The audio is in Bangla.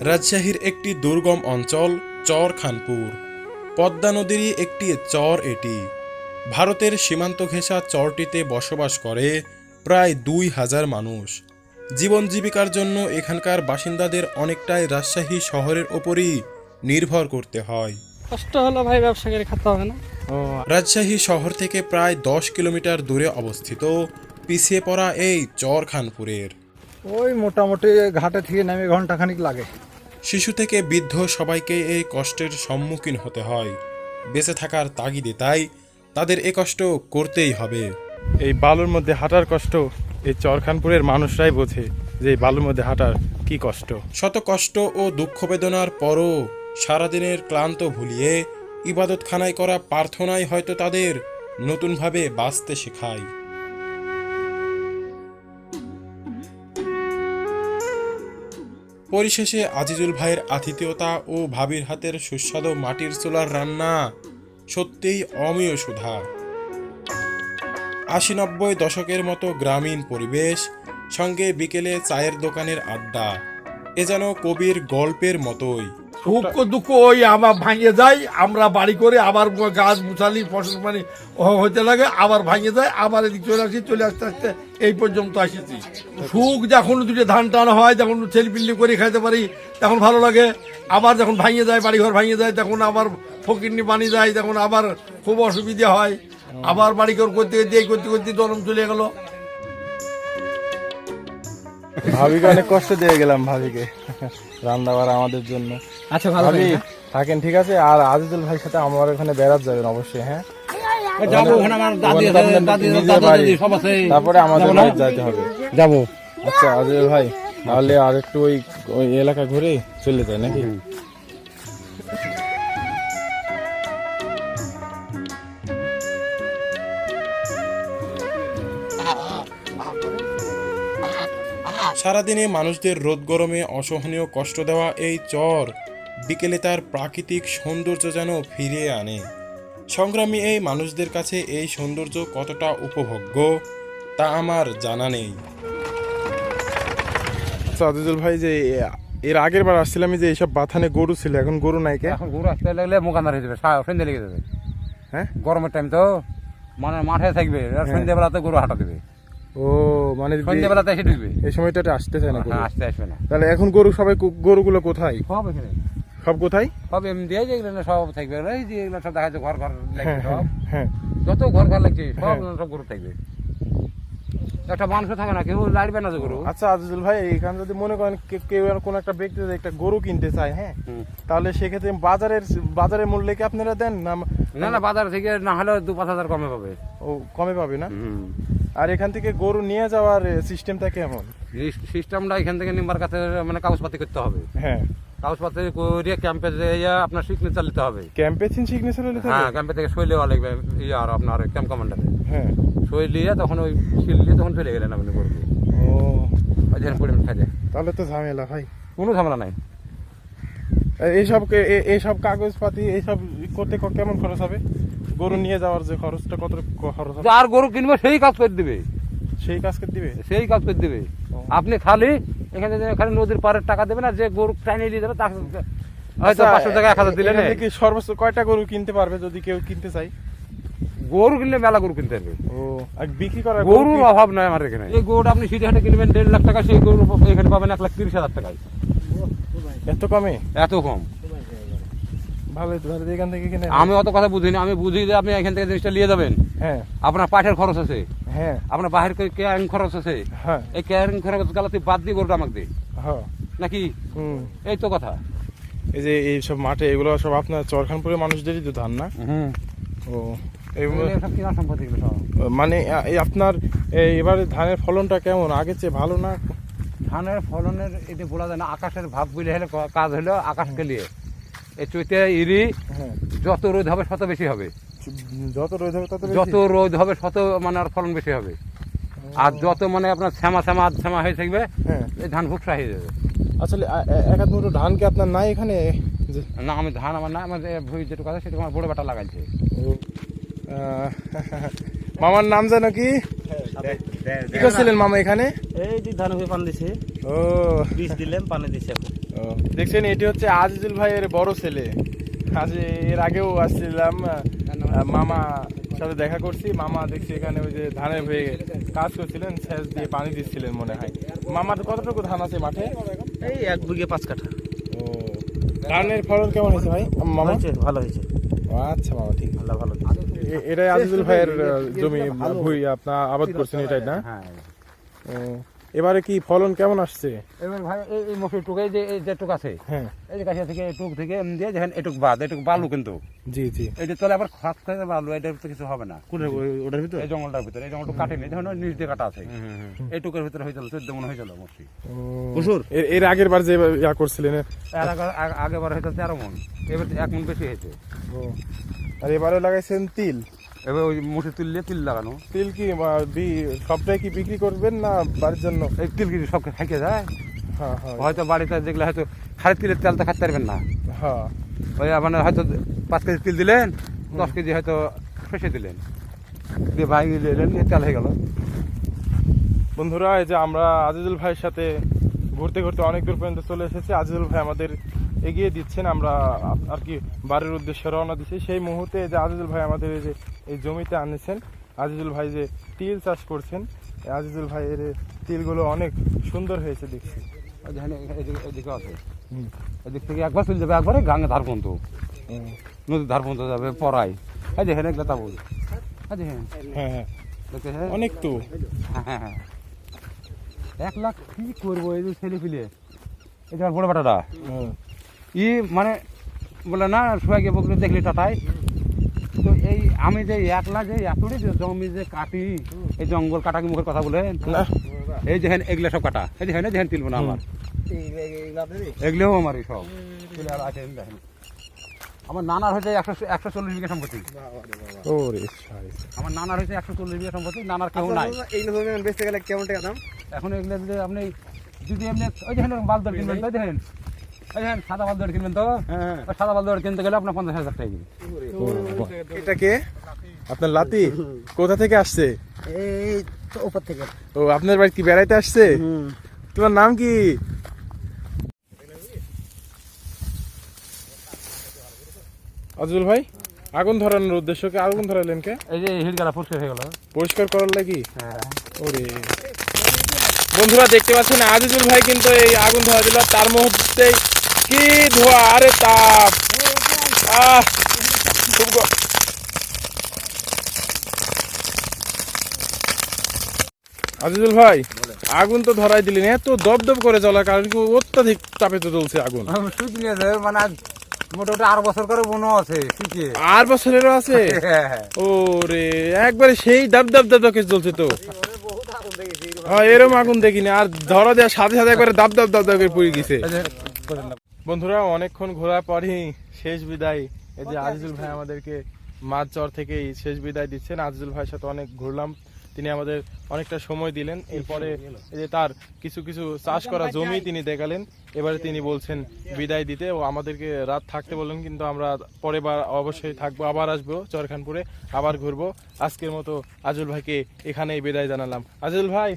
রাজশাহীর একটি দুর্গম অঞ্চল চর খানপুর। পদ্মা নদীরই একটি চর এটি। ভারতের সীমান্ত ঘেঁষা চরটিতে বসবাস করে প্রায় দুই হাজার মানুষ। জীবন জীবিকার জন্য এখানকার বাসিন্দাদের অনেকটাই রাজশাহী শহরের ওপরই নির্ভর করতে হয়। কষ্ট হলো ভাই ব্যবসা করে খেতে হবে না। রাজশাহী শহর থেকে প্রায় দশ কিলোমিটার দূরে অবস্থিত পিছিয়ে পড়া এই চর খানপুরের। ওই মোটামুটি ঘাটে থেকে নেমে ঘণ্টা খানিক লাগে। শিশু থেকে বৃদ্ধ সবাইকে এই কষ্টের সম্মুখীন হতে হয়। বেঁচে থাকার তাগিদে তাই তাদের এ কষ্ট করতেই হবে। এই বালুর মধ্যে হাঁটার কষ্ট এই চরখানপুরের মানুষরাই বোঝে যে এই বালুর মধ্যে হাঁটার কি কষ্ট। শত কষ্ট ও দুঃখ বেদনার পরও সারাদিনের ক্লান্ত ভুলিয়ে ইবাদতখানায় করা প্রার্থনাই হয়তো তাদের নতুনভাবে বাঁচতে শেখায়। পরিশেষে আজিজুল ভাইয়ের আতিথেয়তা ও ভাবির হাতের সুস্বাদু মাটির চুলার রান্না সত্যিই অমীয় সুধা। আশি নব্বই দশকের মতো গ্রামীণ পরিবেশ, সঙ্গে বিকেলে চায়ের দোকানের আড্ডা, এ যেন কবির গল্পের মতোই। সুখ দুঃখ ওই আবার ভাঙে যায়, আমরা বাড়ি করে আবার গাছ মুছালি, ফসল মানে হতে লাগে, আবার ভাঙে যায়, আবার এদিক চলে আসি, চলে আসতে আসতে এই পর্যন্ত আসিছি। সুখ যখন দুটো ধান টান হয়, যখন ছেলে পিল্লি করে খাইতে পারি, তখন ভালো লাগে। আবার যখন ভাঙে যায়, বাড়িঘর ভাঙে যায়, তখন আবার ফকিরনি পানি যায়, তখন আবার খুব অসুবিধা হয়। আবার বাড়িঘর করতে করতে করতে করতে দরম চলে গেল। ভাবিকে অনেক কষ্ট দিয়ে গেলাম ভাবিকে। রান্না বাড়া আমাদের জন্য। আচ্ছা ভালো ভাবি থাকেন ঠিক আছে? আর আজিজুল ভাইয়ের সাথে আমার ওখানে বেড়াত যাবেন অবশ্যই হ্যাঁ? তারপরে আমাদের বাড়ি যাইতে হবে। যাব। আচ্ছা আজিজুল ভাই তাহলে আর একটু ওই ওই এলাকা ঘুরে চলে যায় নাকি? সারাদিনে মানুষদের রোদ গরমে অসহনীয় কষ্ট দেওয়া এই চর বিকেলে তার প্রাকৃতিক সৌন্দর্য যেন ফিরিয়ে আনে। সংগ্রামী এই মানুষদের কাছে এই সৌন্দর্য কতটা উপভোগ্য তা আমার জানা নেই। আচ্ছা আজিজুল ভাই যে এর আগের বার আসছিলাম যে এইসব বাথানে গরু ছিল এখন গরু নাই কে? এখন গরু আসতে লাগলে মোকান্দার হয়ে যাবে সন্ধ্যে লেগে যাবে। হ্যাঁ? গরমের টাইম তো মানে মাঠে থাকবে আর সন্ধ্যেবেলাতে গরু হাঁটা দেবে। ও মানে সন্ধ্যাবেলাতে এসে ঢুকবে। এই সময়টাতে আসতে চায় না হ্যাঁ আসতে আসবে না। তাহলে এখন গরু সবাই গরুগুলো কোথায়? সব এখানে। সব কোথায়? সব এমনি দিয়ে যেগুলো না সব থাকবে। এই যে এগুলো সব দেখা যাচ্ছে ঘর ঘর লাগবে হ্যাঁ হ্যাঁ সব। হ্যাঁ। যত ঘর ঘর লাগছে সব সব গরু থাকবে। একটা মানুষও থাকে না কেউ লাড়বে না যে গরু। আচ্ছা আজিজুল ভাই এখানে যদি মনে করেন কেউ আর কোনো একটা ব্যক্তি একটা গরু কিনতে চায় হ্যাঁ? তাহলে সেক্ষেত্রে বাজারের বাজারের মূল্যে কি আপনারা দেন না না না বাজার থেকে না হলে দু পাঁচ হাজার কমে পাবে। ও কমে পাবে না? আর এখান থেকে গরু নিয়ে যাওয়ার সিস্টেমটা কেমন? সিস্টেমটা এখান থেকে নিম্বার কাছে মানে কাগজপাতি করতে হবে। হ্যাঁ। কাগজপাতি করে ক্যাম্পে আপনার সিগনেচার নিতে হবে। ক্যাম্পে থিন সিগনেচার হলে হ্যাঁ থাকে ক্যাম্পে থেকে সই লেওয়া লাগবে ইয়ে আর আপনার ক্যাম্প কমান্ডারে হ্যাঁ। সই নিয়ে তখন ওই সিল নিয়ে তখন চলে গেলেন আপনি করবে ও। যেন পরিমাণ খাইতে তাহলে তো ঝামেলা ভাই। কোনো ঝামেলা নাই। এইসব এইসব কাগজপাতি এইসব করতে কেমন খরচ হবে? গরু নিয়ে যাওয়ার যে খরচটা কত খরচ হবে? যার গরু কিনবে সেই কাজ করে দিবে। সেই কাজ করে দিবে? সেই কাজ করে দিবে। আপনি খালি এখানে খালি নদীর পাড়ের টাকা দেবেন আর যে গরু টাইনে নিয়ে যাবে তাকে হয়তো আচ্ছা, পাঁচশো টাকা এক হাজার দিলেন এখান থেকে সর্বোচ্চ কয়টা গরু কিনতে পারবে যদি কেউ কিনতে চাই গরু কিনলে মেলা গরু কিনতে হবে। ও আর বিক্রি করার গরুর অভাব নাই আমার এখানে। এই গরুটা আপনি সিটি হাটে কিনবেন দেড় লাখ টাকা সেই গরু এখানে পাবেন এক লাখ তিরিশ হাজার টাকায়। এত কমে? এত কম। ভালো ভালো এখান থেকে কিনে আমি অত কথা বুঝিনি আমি বুঝি যে আপনি এখান থেকে জিনিসটা নিয়ে যাবেন। হ্যাঁ। আপনার পাঠের খরচ আছে। হ্যাঁ। আপনার বাহির করে কেয়ারিং খরচ আছে? হ্যাঁ। এই কেয়ারিং খরচ গালাতে বাদ দিয়ে গরুটা আমাকে দে। হ্যাঁ। নাকি? হুম। এই তো কথা। এই যে এই সব মাঠে এগুলো সব আপনার চরখানপুরের মানুষদেরই তো ধান না? হুম। ও মানে এই আপনার এবারে ধানের ফলনটা কেমন? আগের চেয়ে ভালো না? ধানের ফলনের এতে বলা যায় না আকাশের ভাব বুঝলে হলে কাজ হলো আকাশকে নিয়ে এই চৈতে ইরি হ্যাঁ। যত রোদ হবে তত বেশি হবে। যত রোদ হবে তত যত রোদ হবে তত মানে আর ফলন বেশি হবে। আর যত মানে আপনার শ্যামা শ্যামা আধ শ্যামা হয়ে থাকবে হ্যাঁ। এই ধান ভুকসা হয়ে যাবে। আসলে এক মুঠো ধান কি আপনার নাই এখানে? না আমি ধান আমার না আমার যে ভুঁই যেটুকু আছে সেটুকু আমার বড় বেটা লাগাইছে। ও, মামার নাম জানো কি? কি করছিলেন মামা এখানে? এই যে ধান হয়ে পান দিছে। ও। বীজ দিলাম পানি দিছে ও, দেখছেন এটি হচ্ছে আজিজুল ভাইয়ের বড় ছেলে। আজ এর আগেও আসছিলাম মামা সাথে দেখা করছি মামা দেখছি এখানে ওই যে ধানের হয়ে কাজ করছিলেন সেচ দিয়ে পানি দিচ্ছিলেন মনে হয়। মামার কতটুকু ধান আছে মাঠে? এই এক বিঘে পাঁচ কাঠা। ও ধানের ফলন কেমন হয়েছে ভাই মামা? হয়েছে ভালো হয়েছে। আচ্ছা মামা ঠিক আল্লাহ ভালো এটাই আজিজুল ভাইয়ের জমি ভুই আপনার আবাদ করছেন এটাই না? হ্যাঁ। ও, এবারে কি ফলন কেমন আসছে? এবার ভাই এই যে আছে হ্যাঁ। এই যে কাছিয়া থেকে টুক থেকে দিয়ে এটুক বাদ এটুক বালু কিন্তু। জি জি। এটা তলে আবার খাত খাতে বালু এটার ভিতরে কিছু হবে না। ওটার ভিতরে? এই জঙ্গলটার ভিতরে এই জঙ্গলটা কাটেনি দেখুন নিচ দিয়ে কাটা আছে। এই টুকের ভিতরে হয়ে গেল চোদ্দ মনে হয়ে গেল বসুর এর আগের বার যে ইয়া করছিলেন? এর আগে আগে- আগে বার হয়তো তেরো মন। এবার এক মন বেশি হয়েছে। আর এবারে লাগাইছেন তিল। এবার ওই মুঠি তুললে তিল লাগানো। তিল কি সবটাই কি বিক্রি করবেন না বাড়ির জন্য? এই তিল যায়? হ্যাঁ হ্যাঁ। হয়তো বাড়িতে দেখলে হয়তো খালি তিলের তেল তো খাইতে পারবেন না। হ্যাঁ। ওই মানে হয়তো পাঁচ কেজি তিল দিলেন দশ কেজি হয়তো ফেসে দিলেন। দিয়ে ভাই দিলেন তেল হয়ে গেল। বন্ধুরা এই যে আমরা আজিজুল ভাইয়ের সাথে ঘুরতে ঘুরতে অনেক দূর পর্যন্ত চলে এসেছে। আজিজুল ভাই আমাদের এগিয়ে দিচ্ছেন। আমরা আর কি বাড়ির উদ্দেশ্যে রওনা দিচ্ছি। সেই মুহূর্তে যে আজিজুল ভাই আমাদের এই যে এই জমিতে আনেছেন আজিজুল ভাই যে তিল চাষ করছেন আজিজুল ভাইয়ের তিলগুলো অনেক সুন্দর হয়েছে দেখছি। এদিকে আছে। এদিক থেকে একবার চলে যাবে একবারে গাঙে ধার পর্যন্ত। নদীর ধার পর্যন্ত যাবে পড়াই এই দেখেন এগুলো তা বলি দেখেন। হ্যাঁ হ্যাঁ। অনেক তো। হ্যাঁ, হ্যাঁ। এক লাখ কি করব এই যে ছেলে পিলে? এই যে আমার বড় বাটাটা। ই মানে বলে না সবাই গিয়ে বকলে দেখলি টাটাই। তো এই আমি যে এক লাখ যে এতটি যে জমি যে কাটি এই জঙ্গল কাটা কি মুখের কথা বলে? এই দেখেন এগুলো সব কাটা। এই দেখেন এই দেখেন তিলবো না আমার। এগুলোও আমার এই সব। আছে, দেখেন। আমার নানার হয়েছে একশো একশো চল্লিশ বিঘা সম্পত্তি। ওরে আমার নানার হয়েছে একশো চল্লিশ বিঘা সম্পত্তি নানার কেউ নাই। এই নতুন বেচতে গেলে কেমন টাকা দাম? এখন এগুলো যদি আপনি যদি এমনি ওই দেখেন বাল দর কিনবেন তো দেখেন ওই দেখেন সাদা বাল দর কিনবেন তো? ওই সাদা বাল দর কিনতে গেলে আপনার পঞ্চাশ হাজার টাকা দিবে। এটা কে? আপনার লাতি? কোথা থেকে আসছে? এই তো উপর থেকে। ও আপনার বাড়ি কি বেড়াইতে আসছে? তোমার নাম কি? আজুল ভাই আগুন ধরানোর উদ্দেশ্যকে আগুন ধরালেন কে? এই যে হিট গেলা পরিষ্কার হয়ে গেল। পরিষ্কার করার লাগি? হ্যাঁ। ওরে। বন্ধুরা দেখতে পাচ্ছেন আজিজুল ভাই কিন্তু এই আগুন ধরা দিল। তার মুহূর্তে কি ধোয়া? আরে তাপ আহ! খুব আজিজুল ভাই আগুন তো ধরাই দিলেন। এত দপদপ করে জ্বলা কারণ কি অত্যাধিক তাপে তো জ্বলছে আগুন? মানে মোটামুটি আট বছর করে আছে শিখে আর বছরেরও আছে? ওরে একবারে সেই দাব দাব দাব দাব জ্বলছে তো। হ্যাঁ এরম আগুন দেখিনি আর ধরা দেওয়ার সাথে সাথে করে দাব দাব দাব দাব করে পুড়ে গেছে। বন্ধুরা অনেকক্ষণ ঘোরার পরই শেষ বিদায়। এই যে আজিজুল ভাই আমাদেরকে মাছ চর থেকে শেষ বিদায় দিচ্ছেন। আজিজুল ভাইয়ের সাথে অনেক ঘুরলাম। তিনি আমাদের অনেকটা সময় দিলেন। এরপরে যে তার কিছু কিছু চাষ করা জমি তিনি দেখালেন। এবারে তিনি বলছেন বিদায় দিতে ও আমাদেরকে রাত থাকতে বললেন কিন্তু আমরা পরে বার অবশ্যই থাকব। আবার আসব চরখানপুরে আবার ঘুরবো। আজকের মতো আজুল ভাইকে এখানেই বিদায় জানালাম। আজুল ভাই